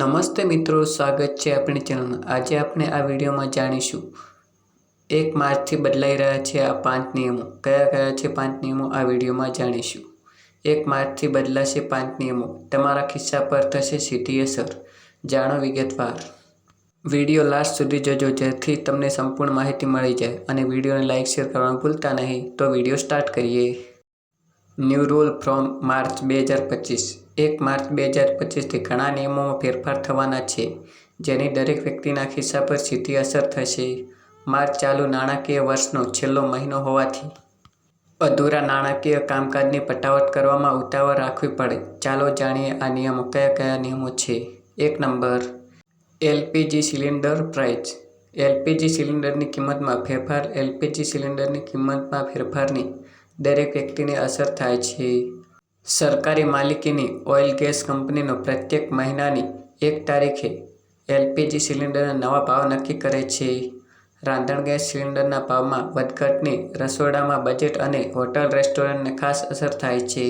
નમસ્તે મિત્રો, સ્વાગત છે આપણી ચેનલમાં. આજે આપણે આ વિડીયોમાં જાણીશું એક માર્ચથી બદલાઈ રહ્યા છે આ પાંચ નિયમો. કયા કયા છે પાંચ નિયમો આ વિડીયોમાં જાણીશું. એક માર્ચથી બદલાશે પાંચ નિયમો. તમારા ખિસ્સા પર થશે સીધી અસર. જાણો વિગતવાર. વીડિયો લાસ્ટ સુધી જજો, જેથી તમને સંપૂર્ણ માહિતી મળી જાય અને વિડીયોને લાઇક શેર કરવાનું ભૂલતા નહીં. તો વીડિયો સ્ટાર્ટ કરીએ. ન્યૂ રૂલ ફ્રોમ માર્ચ બે હજાર પચીસ. એક માર્ચ બે હજાર પચીસથી ઘણા નિયમોમાં ફેરફાર થવાના છે, જેની દરેક વ્યક્તિના ખિસ્સા પર સીધી અસર થશે. માર્ચ ચાલુ નાણાકીય વર્ષનો છેલ્લો મહિનો હોવાથી અધૂરા નાણાકીય કામકાજની પટાવટ કરવામાં ઉતાવળ રાખવી પડે. ચાલો જાણીએ આ નિયમો કયા કયા નિયમો છે. એક number, LPG cylinder price. LPG સિલિન્ડરની કિંમતમાં ફેરફાર, એલપીજી સિલિન્ડરની કિંમતમાં ફેરફારની દરેક વ્યક્તિને અસર થાય છે. સરકારી માલિકીની ઓઇલ ગેસ કંપનીનો પ્રત્યેક મહિનાની એક તારીખે એલપીજી સિલિન્ડરના નવા ભાવ નક્કી કરે છે. રાંધણ ગેસ સિલિન્ડરના ભાવમાં વધઘટની રસોડામાં બજેટ અને હોટલ રેસ્ટોરન્ટને ખાસ અસર થાય છે.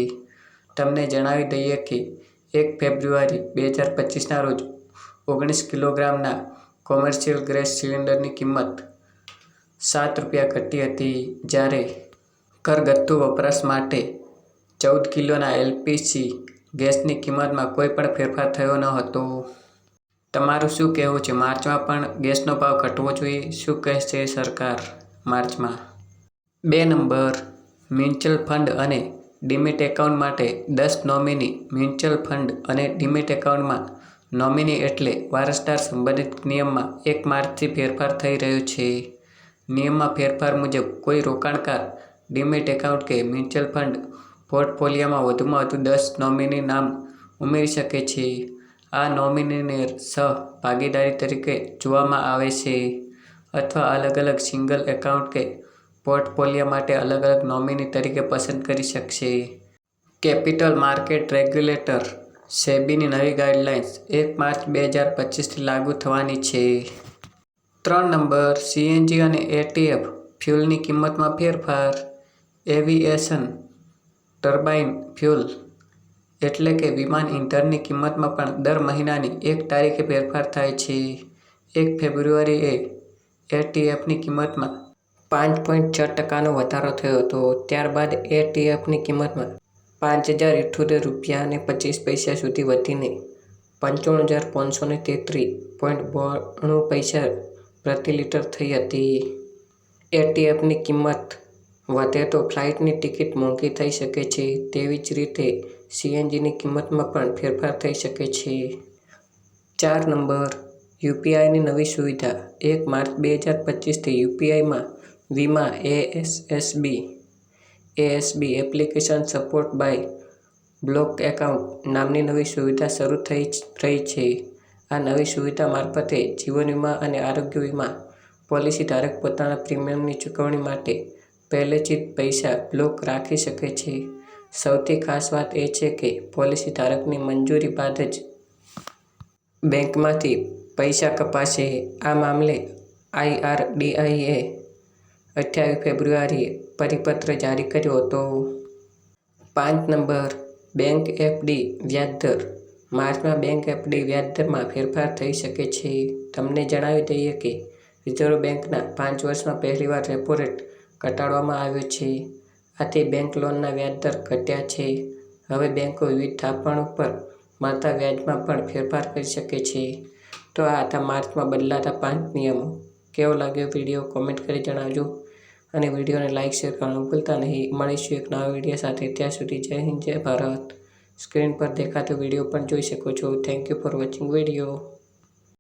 તમને જણાવી દઈએ કે એક ફેબ્રુઆરી બે હજાર પચીસના રોજ ઓગણીસ કિલોગ્રામના કોમર્શિયલ ગેસ સિલિન્ડરની કિંમત સાત રૂપિયા ઘટી હતી. જ્યારે ઘરગથ્થુ વપરાશ માટે ચૌદ કિલોના એલપીસી ગેસની કિંમતમાં કોઈ પણ ફેરફાર થયો ન હતો. તમારું શું કહેવું છે? માર્ચમાં પણ ગેસનો ભાવ ઘટવો જોઈએ? શું કહેશે સરકાર માર્ચમાં? બે નંબર. મ્યુચ્યુઅલ ફંડ અને ડિમિટ એકાઉન્ટ માટે દસ નોમિની મ્યુચ્યુઅલ ફંડ અને ડિમિટ એકાઉન્ટમાં નોમિની એટલે વારસદાર સંબંધિત નિયમમાં એક માર્ચથી ફેરફાર થઈ રહ્યો છે. નિયમમાં ફેરફાર મુજબ કોઈ રોકાણકાર ડીમેટ એકાઉન્ટ કે મ્યુચ્યુઅલ ફંડ પોર્ટફોલિયોમાં વધુમાં વધુ દસ નોમિની નામ ઉમેરી શકે છે. આ નોમિનીને સહ ભાગીદારી તરીકે જોવામાં આવે છે અથવા અલગ અલગ સિંગલ એકાઉન્ટ કે પોર્ટફોલિયો માટે અલગ અલગ નોમિની તરીકે પસંદ કરી શકશે. કેપિટલ માર્કેટ રેગ્યુલેટર સેબીની નવી ગાઈડલાઇન્સ એક માર્ચ બે હજાર પચીસથી લાગુ થવાની છે. ત્રણ નંબર, સીએનજી અને એટીએફ ફ્યુલની કિંમતમાં ફેરફાર. એવિએશન ટર્બાઇન ફ્યુલ એટલે કે વિમાન ઇંધણની કિંમતમાં પણ દર મહિનાની એક તારીખે ફેરફાર થાય છે. એક ફેબ્રુઆરીએ એટીએફની કિંમતમાં પાંચ પોઈન્ટ છ ટકાનો વધારો થયો હતો. ત્યારબાદ એટીએફની કિંમતમાં પાંચ હજાર ઇઠ્ઠોતેર રૂપિયા અને પચીસ પૈસા સુધી વધીને પંચાણું હજાર પાંચસો ને તેત્રીસ પોઈન્ટ બોણું પૈસા પ્રતિ લિટર થઈ હતી. એટીએફની કિંમત વધે તો ફ્લાઇટની ટિકિટ મોંઘી થઈ શકે છે, તેવી જ રીતે સીએનજીની કિંમતમાં પણ ફેરફાર થઈ શકે છે. ચાર નંબર, યુપીઆઈની નવી સુવિધા. એક માર્ચ બે હજાર પચીસથી યુપીઆઈમાં વીમા ASSB. ASB application support by block account નામની નવી સુવિધા શરૂ થઈ રહી છે. આ નવી સુવિધા મારફતે જીવન વીમા અને આરોગ્ય વીમા પોલિસી ધારક પોતાના પ્રીમિયમની ચૂકવણી માટે પહેલેથી જ પૈસા બ્લોક રાખી શકે છે. સૌથી ખાસ વાત એ છે કે પોલિસી ધારકની મંજૂરી બાદ જ બેંકમાંથી પૈસા કપાશે. આ મામલે આઈઆરડીઆઈએ અઠ્યાવીસ ફેબ્રુઆરીએ પરિપત્ર જારી કર્યો હતો. પાંચ નંબર, બેંક એફડી વ્યાજદર. માર્ચમાં બેંક એફડી વ્યાજદરમાં ફેરફાર થઈ શકે છે. તમને જણાવી દઈએ કે રિઝર્વ બેંકના પાંચ વર્ષમાં પહેલીવાર રેપો રેટ ઘટાડવામાં આવ્યો છે. આથી બેંક લોનના વ્યાજદર ઘટ્યા છે. હવે બેંકો વિવિધ થાપણ ઉપર મળતા વ્યાજમાં પણ ફેરફાર કરી શકે છે. તો આ હતા માર્ચમાં બદલાતા પાંચ નિયમો. કેવો લાગ્યો વીડિયો કોમેન્ટ કરી જણાવજો. અને વિડીયોને લાઇક શેર કરવાનું ભૂલતા નહીં. મળીશું એક નવા વીડિયો સાથે. ત્યાં સુધી જય હિન્દ, જય ભારત. સ્ક્રીન પર દેખાતો વીડિયો પણ જોઈ શકો છો. Thank you for watching video